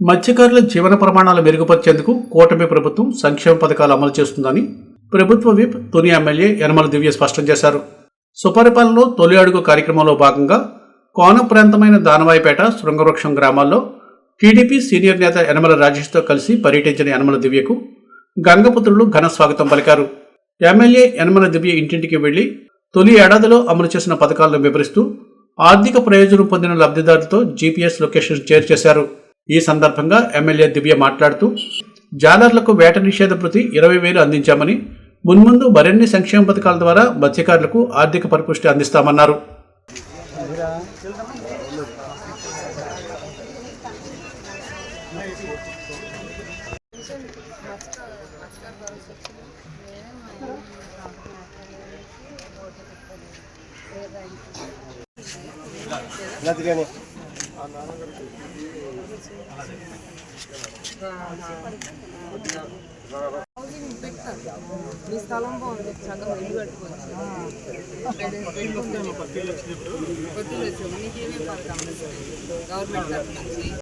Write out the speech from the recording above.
మత్స్యకారుల జీవన ప్రమాణాలు మెరుగుపరిచేందుకు కూటమి ప్రభుత్వం సంక్షేమ పథకాలు అమలు చేస్తుందని ప్రభుత్వ విప్ తుని ఎమ్మెల్యే యనమల దివ్య స్పష్టం చేశారు. సుపరిపాలనలో తొలి అడుగు కార్యక్రమంలో భాగంగా కోన ప్రాంతమైన దానవాయిపేట శృంగవృక్షం గ్రామాల్లో టీడీపీ సీనియర్ నేత యనమల రాజేష్తో కలిసి పర్యటించిన యనమల దివ్యకు గంగపుత్రులు ఘన స్వాగతం పలికారు. ఎమ్మెల్యే యనమల దివ్య ఇంటింటికి వెళ్ళి తొలి ఏడాదిలో అమలు చేసిన పథకాలను వివరిస్తూ ఆర్థిక ప్రయోజనం పొందిన లబ్ధిదారులతో జీపీఎస్ లొకేషన్ షేర్ చేశారు. ఈ సందర్భంగా ఎమ్మెల్యే దివ్య మాట్లాడుతూ జాలర్లకు వేట నిషేధ ప్రతి ఇరవై వేలు అందించామని మున్ముందు మరిన్ని సంక్షేమ పథకాల ద్వారా మత్స్యకారులకు ఆర్థిక పరిపుష్టి అందిస్తామన్నారు. మీ స్థలం బాగుంది సగం ఇల్లు కట్టుకోవచ్చు. కొత్తగా వచ్చాము నీకేమేమి పథకం గవర్నమెంట్ తరఫు నుంచి?